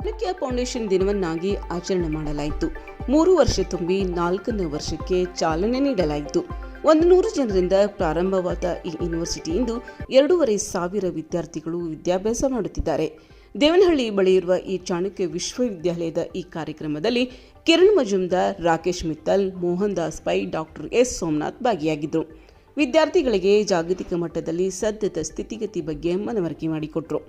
Chanakya foundation ದಿನವನ್ನಾಗಿ ಆಚರಣೆ ಮಾಡಲಾಯಿತು. ಮೂರು ವರ್ಷ ತುಂಬಿ ನಾಲ್ಕನೇ ವರ್ಷಕ್ಕೆ ಚಾಲನೆ ನೀಡಲಾಯಿತು. ಒಂದು ನೂರು ಜನರಿಂದ ಪ್ರಾರಂಭವಾದ ಈ ಯೂನಿವರ್ಸಿಟಿಯಿಂದ ಎರಡೂವರೆ ಸಾವಿರ ವಿದ್ಯಾರ್ಥಿಗಳು ವಿದ್ಯಾಭ್ಯಾಸ ಮಾಡುತ್ತಿದ್ದಾರೆ. ದೇವನಹಳ್ಳಿ ಬಳಿ ಇರುವ ಈ ಚಾಣಕ್ಯ ವಿಶ್ವವಿದ್ಯಾಲಯದ ಈ ಕಾರ್ಯಕ್ರಮದಲ್ಲಿ ಕಿರಣ್ ಮಜುಮ್ದಾರ್ ರಾಕೇಶ್ ಮಿತ್ತಲ್, ಮೋಹನ್ ದಾಸ್ ಪೈ, ಡಾಕ್ಟರ್ ಎಸ್ ಸೋಮನಾಥ್ ಭಾಗಿಯಾಗಿದ್ದರು ವಿದ್ಯಾರ್ಥಿಗಳಿಗೆ ಜಾಗತಿಕ ಮಟ್ಟದಲ್ಲಿ ಸದ್ಯದ ಸ್ಥಿತಿಗತಿ ಬಗ್ಗೆ ಮನವರಿಕೆ ಮಾಡಿಕೊಟ್ರು.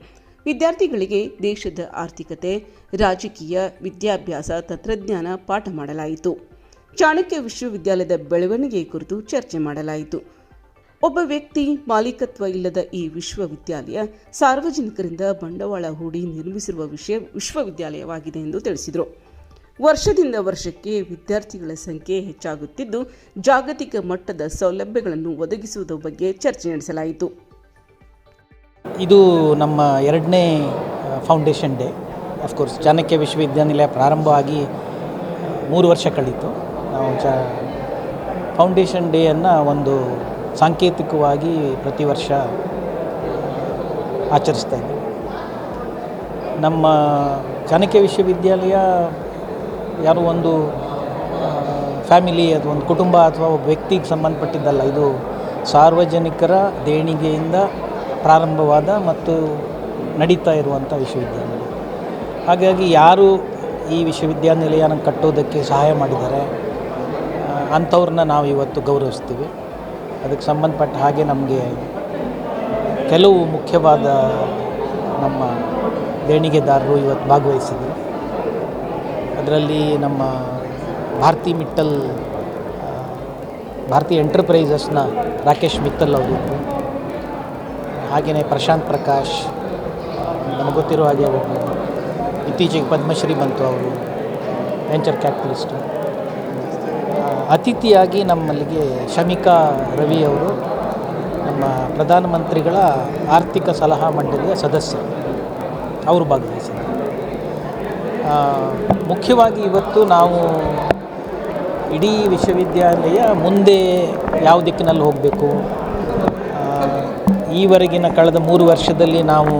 ವಿದ್ಯಾರ್ಥಿಗಳಿಗೆ ದೇಶದ ಆರ್ಥಿಕತೆ, ರಾಜಕೀಯ, ವಿದ್ಯಾಭ್ಯಾಸ, ತಂತ್ರಜ್ಞಾನ ಪಾಠ ಮಾಡಲಾಯಿತು. ಚಾಣಕ್ಯ ವಿಶ್ವವಿದ್ಯಾಲಯದ ಬೆಳವಣಿಗೆ ಕುರಿತು ಚರ್ಚೆ ಮಾಡಲಾಯಿತು. ಒಬ್ಬ ವ್ಯಕ್ತಿ ಮಾಲೀಕತ್ವ ಇಲ್ಲದ ಈ ವಿಶ್ವವಿದ್ಯಾಲಯ ಸಾರ್ವಜನಿಕರಿಂದ ಬಂಡವಾಳ ಹೂಡಿ ನಿರ್ಮಿಸಿರುವ ವಿಷಯ ವಿಶ್ವವಿದ್ಯಾಲಯವಾಗಿದೆ ಎಂದು ತಿಳಿಸಿದರು. ವರ್ಷದಿಂದ ವರ್ಷಕ್ಕೆ ವಿದ್ಯಾರ್ಥಿಗಳ ಸಂಖ್ಯೆ ಹೆಚ್ಚಾಗುತ್ತಿದ್ದು, ಜಾಗತಿಕ ಮಟ್ಟದ ಸೌಲಭ್ಯಗಳನ್ನು ಒದಗಿಸುವುದರ ಬಗ್ಗೆ ಚರ್ಚೆ ನಡೆಸಲಾಯಿತು. ಇದು ನಮ್ಮ ಎರಡನೇ ಫೌಂಡೇಶನ್ ಡೇ ಅಫ್ಕೋರ್ಸ್ ಚಾಣಕ್ಯ ವಿಶ್ವವಿದ್ಯಾನಿಲಯ ಪ್ರಾರಂಭವಾಗಿ ಮೂರು ವರ್ಷ ಕಳೀತು. ನಾವು ಚ ಫೌಂಡೇಶನ್ ಡೇಯನ್ನು ಒಂದು ಸಾಂಕೇತಿಕವಾಗಿ ಪ್ರತಿ ವರ್ಷ ಆಚರಿಸ್ತಾ ಇದ್ದೀವಿ. ನಮ್ಮ ಚಾಣಕ್ಯ ವಿಶ್ವವಿದ್ಯಾಲಯ ಯಾರು ಒಂದು ಫ್ಯಾಮಿಲಿ ಅಥವಾ ಒಂದು ಕುಟುಂಬ ಅಥವಾ ಒಬ್ಬ ವ್ಯಕ್ತಿಗೆ ಸಂಬಂಧಪಟ್ಟಿದ್ದಲ್ಲ, ಇದು ಸಾರ್ವಜನಿಕರ ದೇಣಿಗೆಯಿಂದ ಪ್ರಾರಂಭವಾದ ಮತ್ತು ನಡೀತಾ ಇರುವಂಥ ವಿಶ್ವವಿದ್ಯಾನಿಲಯ ಹಾಗಾಗಿ ಯಾರು ಈ ವಿಶ್ವವಿದ್ಯಾನಿಲಯನ ಕಟ್ಟೋದಕ್ಕೆ ಸಹಾಯ ಮಾಡಿದ್ದಾರೆ ಅಂಥವ್ರನ್ನ ನಾವು ಇವತ್ತು ಗೌರವಿಸ್ತೀವಿ. ಅದಕ್ಕೆ ಸಂಬಂಧಪಟ್ಟ ಹಾಗೆ ನಮಗೆ ಕೆಲವು ಮುಖ್ಯವಾದ ನಮ್ಮ ದೇಣಿಗೆದಾರರು ಇವತ್ತು ಭಾಗವಹಿಸಿದರು ಅದರಲ್ಲಿ ನಮ್ಮ ಭಾರತಿ ಮಿಟ್ಟಲ್ ಭಾರತಿ ಎಂಟರ್ಪ್ರೈಸಸ್ನ ರಾಕೇಶ್ ಮಿತ್ತಲ್ ಅವರು. ಹಾಗೆಯೇ ಪ್ರಶಾಂತ್ ಪ್ರಕಾಶ್, ನಮಗೆ ಗೊತ್ತಿರೋ ಹಾಗೆ ಒಬ್ಬರು ಇತ್ತೀಚೆಗೆ ಪದ್ಮಶ್ರೀ ಬಂತು ಅವರು, ವೆಂಚರ್ ಕ್ಯಾಪಿಟಲಿಸ್ಟು. ಅತಿಥಿಯಾಗಿ ನಮ್ಮಲ್ಲಿಗೆ ಶಮಿಕಾ ರವಿ ಅವರು, ನಮ್ಮ ಪ್ರಧಾನಮಂತ್ರಿಗಳ ಆರ್ಥಿಕ ಸಲಹಾ ಮಂಡಳಿಯ ಸದಸ್ಯರು. ಅವರು ಭಾಗವಹಿಸಿದ್ದಾರೆ. ಮುಖ್ಯವಾಗಿ ಇವತ್ತು ನಾವು ಇಡೀ ವಿಶ್ವವಿದ್ಯಾಲಯ ಮುಂದೆ ಯಾವ ದಿಕ್ಕಿನಲ್ಲಿ ಹೋಗಬೇಕು? ಈವರೆಗಿನ ಕಳೆದ ಮೂರು ವರ್ಷದಲ್ಲಿ ನಾವು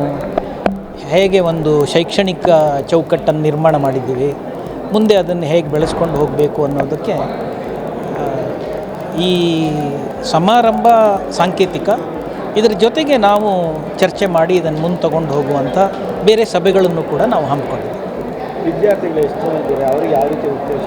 ಹೇಗೆ ಒಂದು ಶೈಕ್ಷಣಿಕ ಚೌಕಟ್ಟನ್ನು ನಿರ್ಮಾಣ ಮಾಡಿದ್ದೀವಿ, ಮುಂದೆ ಅದನ್ನು ಹೇಗೆ ಬೆಳೆಸ್ಕೊಂಡು ಹೋಗಬೇಕು ಅನ್ನೋದಕ್ಕೆ ಈ ಸಮಾರಂಭ ಸಾಂಕೇತಿಕ, ಇದರ ಜೊತೆಗೆ ನಾವು ಚರ್ಚೆ ಮಾಡಿ ಇದನ್ನು ಮುಂದೆ ತಗೊಂಡು ಹೋಗುವಂಥ ಬೇರೆ ಸಭೆಗಳನ್ನು ಕೂಡ ನಾವು ಹಮ್ಮಿಕೊಂಡಿದ್ದೀವಿ. ವಿದ್ಯಾರ್ಥಿಗಳು ಎಷ್ಟು ಜನ ಇದ್ದಾರೆ? ಅವ್ರಿಗೆ ಯಾವ ರೀತಿ ಉದ್ದೇಶ?